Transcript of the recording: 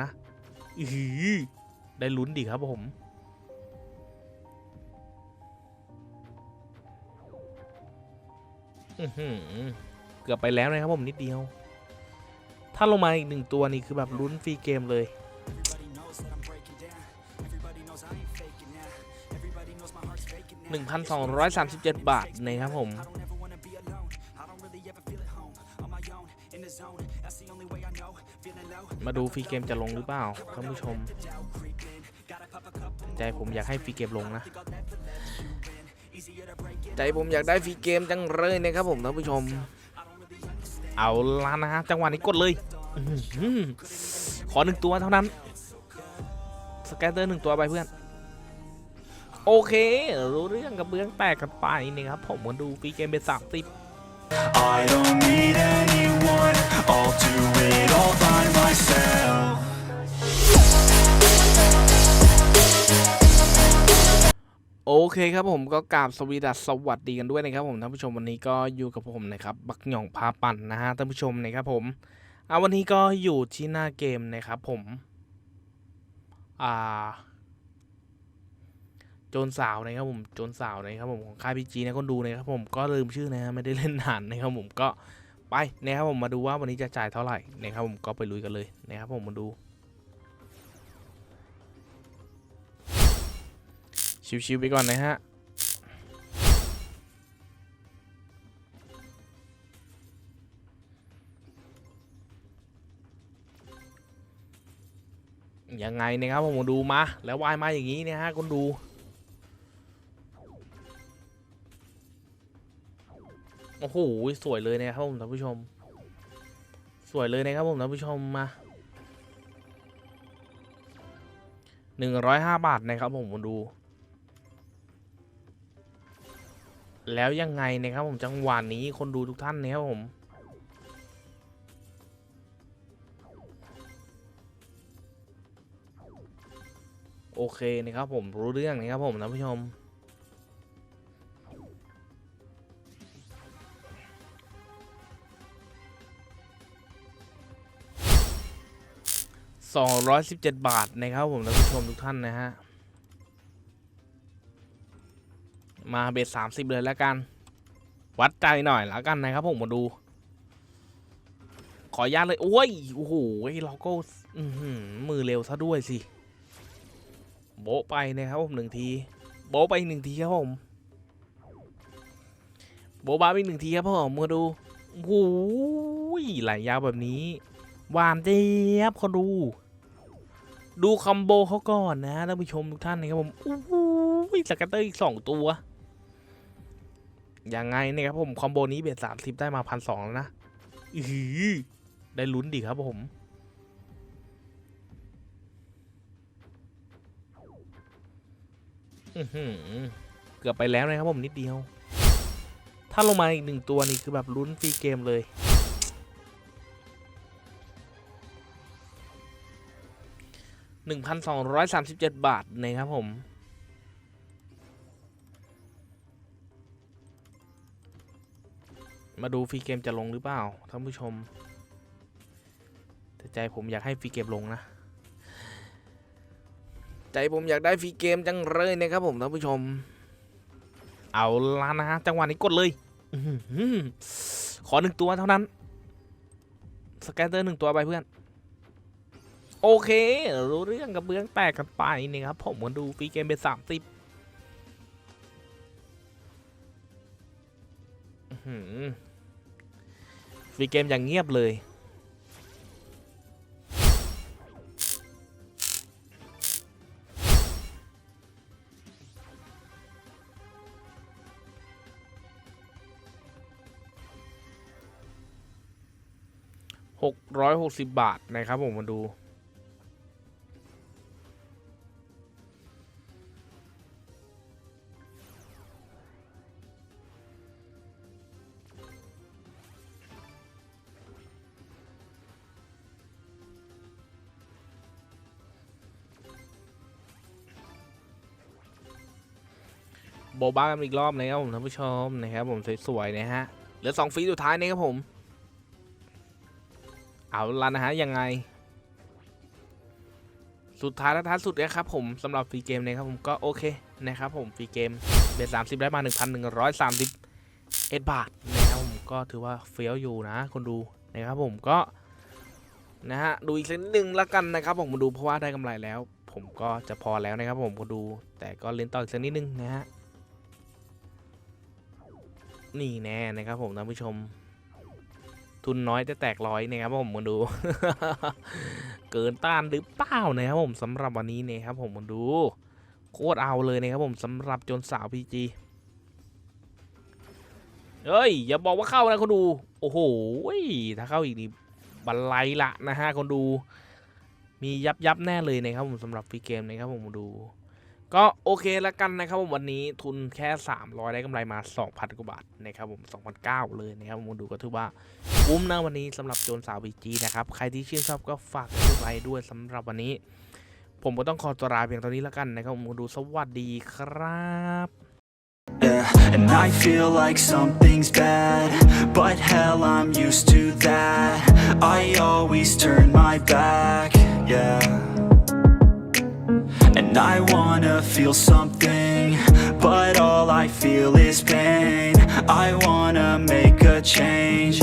นะอือหือได้ลุ้นดีครับผมอือหือเกือบไปแล้วนะครับผมนิดเดียว ถ้าลงมาอีกหนึ่งตัวนี่คือแบบลุ้นฟรีเกมเลย1,237 บาทนะครับผม มาดูฟรีเกมจะลงหรือเปล่าท่านผู้ชม ใจผมอยากให้ฟรีเกมลงนะ ใจผมอยากได้ฟรีเกมจังเลยนะครับผมท่านผู้ชม เอาละนะฮะจังหวะนี้กดเลยอื้อหือขอหนึ่งตัวเท่านั้น สแกตเตอร์หนึ่งตัวไปเพื่อน โอเค รู้เรื่องกับเบื้องแตกกันไปนะครับ ผมมาดูฟรีเกมเป็นสามสิบ one. I'll do it all by myself. โอเคครับผมก็กราบสวีดัสสวัสดีกันด้วยนะครับผมท่านผู้ชมวันนี้ก็อยู่กับผมนะครับบักหย่องพาปั่นนะฮะท่านผู้ชมนะครับผมเอาวันนี้ก็อยู่ที่หน้าเกมนะครับผมอ่าโจรสาวนะครับผมโจรสาวนะครับผมของค่ายพีจีนะคนดูนะครับผมก็ลืมชื่อนะฮะไม่ได้เล่นนานนะครับผมก็ ไปนะครับผมมาดูว่าวันนี้จะจ่ายเท่าไหร่นะครับผมก็ไปลุยกันเลยนะครับผมมาดู ชิวๆไปก่อนนะฮะยังไงนะครับผมมาดูมาแล้ววายมาอย่างนี้นะฮะคนดู โอ้โหสวยเลยนะครับผมท่านผู้ชม สวยเลยนะครับผมท่านผู้ชมมาหนึ่งร้อยห้าบาทนะครับผมมาดู แล้วยังไงนะครับผมจังหวะนี้คนดูทุกท่านนะครับผมโอเคนะครับผมรู้เรื่องนะครับผมท่านผู้ชม สองร้อยสิบเจ็ดบาทนะครับผมท่านผู้ชมทุกท่านนะฮะ มาเบสสามสิบเลยแล้วกัน วัดใจหน่อยแล้วกันนะครับผมมาดู ขออนุญาตเลย โอ้ย โอ้โหเราก็มือเร็วซะด้วยสิ โบไปนะครับผมหนึ่งที โบไปหนึ่งทีครับผม โบบาไปหนึ่งทีครับผมมาดูโอ้โหไหลยาวแบบนี้หวานเจี๊ยบเขาดู ดูคอมโบเขาก่อนนะท่านผู้ชมทุกท่านนะครับผมโอ้โหสกัตเตอร์อีกสองตัวยังไงเนะครับผมคอมโบนี้เบ็ดสามสิบได้มาพันสองแล้วนะอือหือได้ลุ้นดีครับผมอือหือเกือบไปแล้วนะครับผมนิดเดียว ถ้าลงมาอีกหนึ่งตัวนี่คือแบบลุ้นฟรีเกมเลย หนึ่งพันสองร้อยสามสิบเจ็ดบาทนะครับผม มาดูฟรีเกมจะลงหรือเปล่าท่านผู้ชม แต่ใจผมอยากให้ฟรีเกมลงนะ ใจผมอยากได้ฟรีเกมจังเลยนะครับผมท่านผู้ชม เอาละนะฮะจังหวะนี้กดเลยอขอหนึ่งตัวเท่านั้น สแกตเตอร์หนึ่งตัวไปเพื่อน โอเค รู้เรื่องกับเบื้องแตกกันไปนี่ครับ ผมมาดูฟรีเกมเป็นสามสิบฟรีเกมอย่างเงียบเลยหกร้อยหกสิบบาทนะครับผมมาดู โบบ้ากันอีกรอบนะครับผมท่านผู้ชมนะครับผมสวยๆนะฮะเหลือสองฟีสุดท้ายนะครับผม เอาละนะฮะยังไง สุดท้ายและท้ายสุดนะครับผมสำหรับฟรีเกมนะครับผมก็โอเคนะครับผมฟรีเกมเบสสามสิบได้มาหนึ่งพันหนึ่งร้อยสามสิบเอ็ดบาทนะครับผมก็ถือว่าเฟี้ยวอยู่นะคนดูนะครับผมก็นะฮะดูอีกสักนิดนึงล้วกันนะครับผมมาดูเพราะว่าได้กำไรแล้ว ผมก็จะพอแล้วนะครับผมคนดู แต่ก็เล่นต่ออีกสักนิดนึงนะฮะ นี่แน่นะครับผมท่านผู้ชม ทุนน้อยแต่แตกร้อยนะครับผมมาดู เกินต้านหรือเปล่านะครับผมสำหรับวันนี้นะครับผมมาดู โคตรเอาเลยนะครับผมสำหรับโจนสาวพีจีเฮ้ยอย่าบอกว่าเข้านะคนดู โอ้โหถ้าเข้าอีกนี่บันไลละนะฮะคนดู มียับยับแน่เลยนะครับผมสำหรับฟรีเกมนะครับผมมาดู ก็โอเคแล้วกันนะครับผมวันนี้ทุนแค่ 300 ได้กำไรมา 2,000 กว่าบาทนะครับผม2,009เลยนะครับผมดูก็ถือว่าคุ้มนะวันนี้สำหรับโจนสาวบีจีนะครับ ใครที่ชื่นชอบก็ฝากกดไลค์ด้วยสำหรับวันนี้ ผมก็ต้องขอตัวลาเพียงเท่านี้แล้วกันนะครับผมดูสวัสดีครับ Yeah, and I feel like something's bad, but hell, I'm used to that. I always turn my back, yeah. Feel something, but all I feel is pain. I wanna make a change,